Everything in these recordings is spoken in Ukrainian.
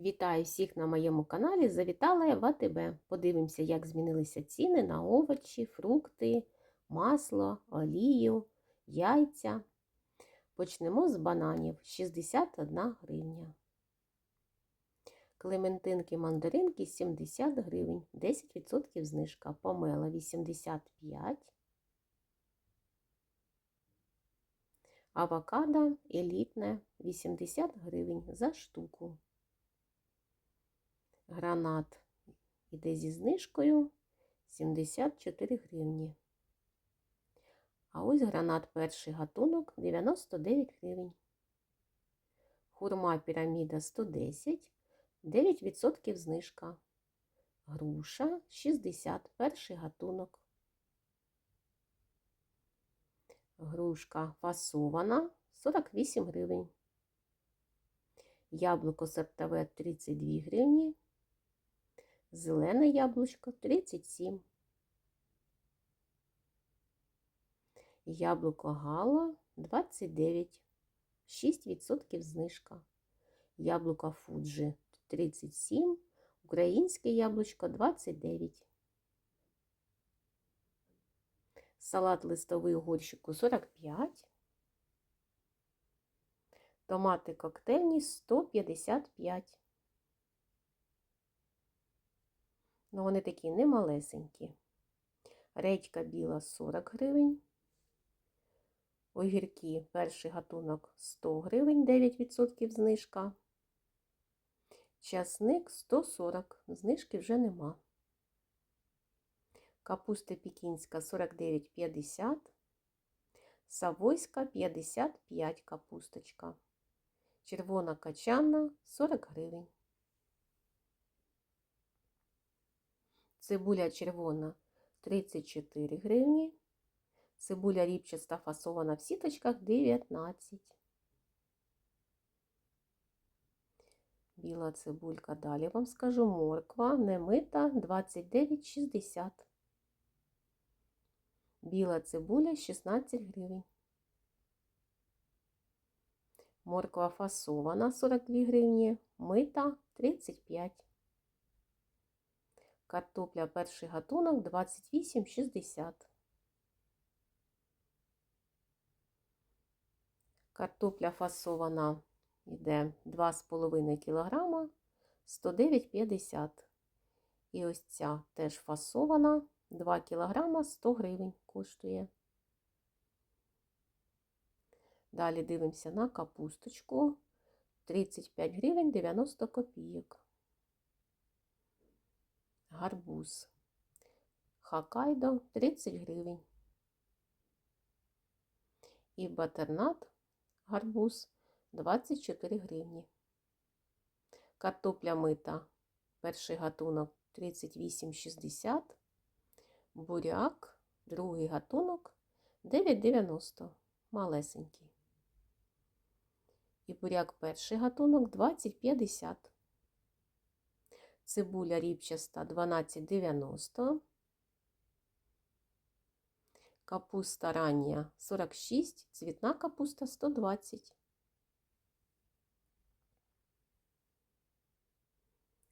Вітаю всіх на моєму каналі. Завітала я в АТБ. Подивимося, як змінилися ціни на овочі, фрукти, масло, олію, яйця. Почнемо з бананів 61 гривня. Клементинки мандаринки 70 гривень, 10% знижка. Помела 85. Авокадо елітне 80 гривень за штуку. Гранат іде зі знижкою 74 гривні. А ось гранат перший гатунок 99 гривень. Хурма піраміда 110, 9% знижка. Груша 60, перший гатунок. Грушка фасована 48 гривень. Яблуко сортове 32 гривні. Зелене яблучко 37. Яблуко гала 29, 6% знижка. Яблуко фуджи 37, українське яблучко 29. Салат листовий горщику 45. Томати коктейльні 155. Ну, вони такі немалесенькі. Редька біла 40 гривень. Огірки перший гатунок 100 гривень, 9% знижка. Часник 140, знижки вже нема. Капуста пекінська 49,50. Савойська 55 капусточка. Червона качана 40 гривень. Цибуля червона 34 гривні. Цибуля ріпчаста фасована в сіточках 19. Біла цибулька, далі вам скажу, морква немита 29,60. Біла цибуля 16 гривень. Морква фасована 42 гривні, мита 35. Картопля перший гатунок 28,60. Картопля фасована йде 2,5 кг 109,50. І ось ця теж фасована 2 кг 100 гривень коштує. Далі дивимося на капусточку 35 гривень 90 копійок. Гарбуз. Хакайдо 30 гривень. І батернат гарбуз 24 гривні. Картопля мита. Перший гатунок 38,60. Буряк, другий гатунок 9,90. Малесенький. І буряк перший гатунок 20,50. Цибуля ріпчаста 12,90. Капуста рання 46, цвітна капуста 120.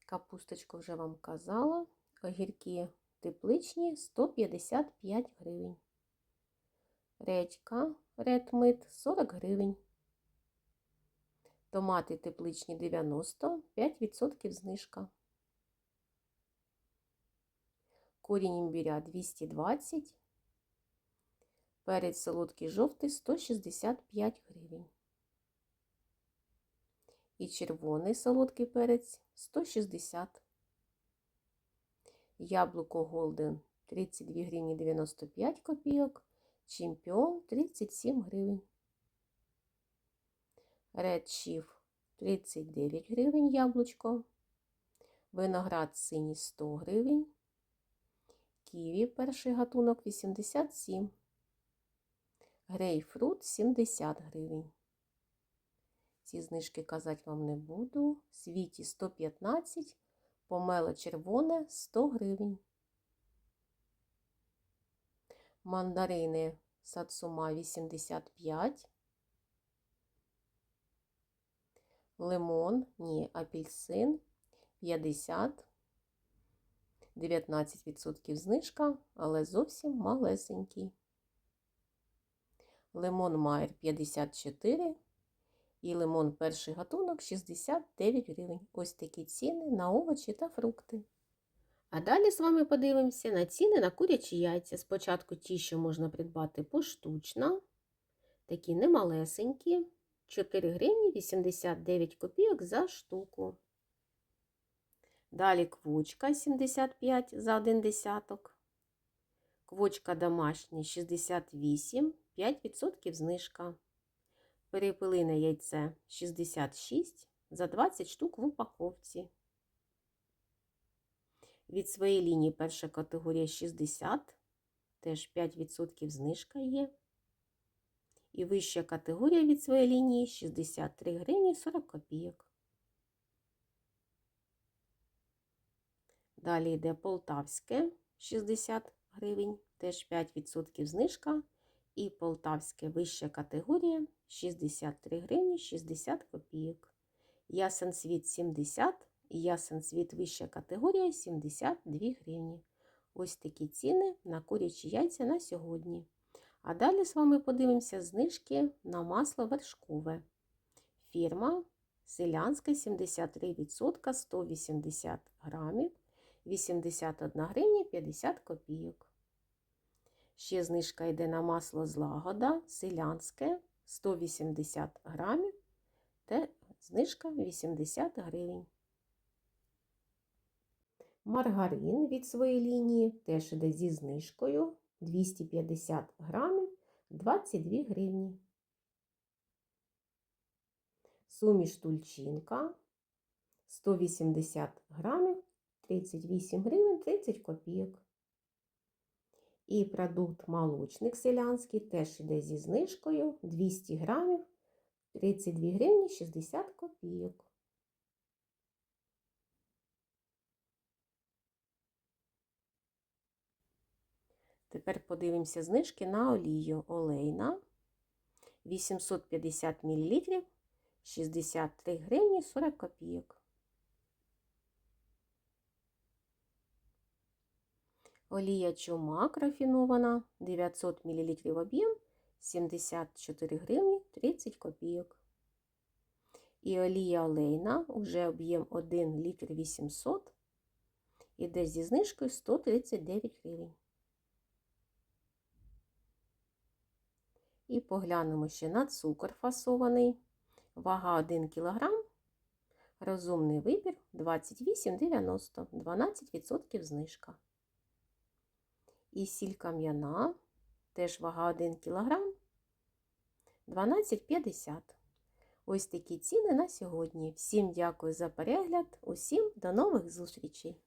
Капусточку вже вам казала. Огірки тепличні 155 гривень. Редька редмит 40 гривень. Томати тепличні 90, 5% знижка. Корінь імбіря 220. Перець солодкий жовтий 165 гривень. І червоний солодкий перець 160. Яблуко Голден 32 гривні 95 копійок. Чемпіон 37 гривень. Red Chief 39 гривень яблучко. Виноград синій 100 гривень. Ківі перший гатунок 87. Грейпфрут 70 гривень. Ці знижки казати вам не буду. Світі 115, помело червоне 100 гривень. Мандарини сацума 85. лимон, ні, апельсин 50, 19% знижка, але зовсім малесенький. Лимон Майер 54 і лимон перший гатунок 69 гривень. Ось такі ціни на овочі та фрукти. А далі з вами подивимося на ціни на курячі яйця. Спочатку ті, що можна придбати поштучно, такі немалесенькі, 4 гривні 89 копійок за штуку. Далі квочка 75 за один десяток. Квочка домашня 68, 5% знижка. Перепелине яйце 66 за 20 штук в упаковці. Від своєї лінії перша категорія 60, теж 5% знижка є. І вища категорія від своєї лінії 63 гривні 40 копійок. Далі йде полтавське 60 гривень, теж 5% знижка. І полтавське вища категорія 63 гривні 60 копійок. Ясен світ 70 і ясен світ вища категорія 72 гривні. Ось такі ціни на курячі яйця на сьогодні. А далі з вами подивимося знижки на масло вершкове. Фірма селянська 73% 180 грамів, 81 гривня 50 копійок. Ще знижка йде на масло злагода, селянське 180 грамів та знижка 80 гривень. Маргарин від своєї лінії теж йде зі знижкою 250 грамів 22 гривні. Суміш тульчинка 180 грамів 38 гривень 30 копійок. І продукт молочник селянський теж йде зі знижкою 200 грамів 32 гривні 60 копійок. Тепер подивимося знижки на олію олейна 850 мл 63 гривні 40 копійок. Олія чумак рафінована 900 мл об'єм 74 гривні 30 копійок. І олія олейна уже об'єм 1 літр 800 іде зі знижкою 139 гривень. І поглянемо ще на цукор фасований. Вага 1 кг. Розумний вибір 28,90, 12% знижка. І сіль кам'яна, теж вага 1 кг, 12,50. Ось такі ціни на сьогодні. Всім дякую за перегляд, усім до нових зустрічей!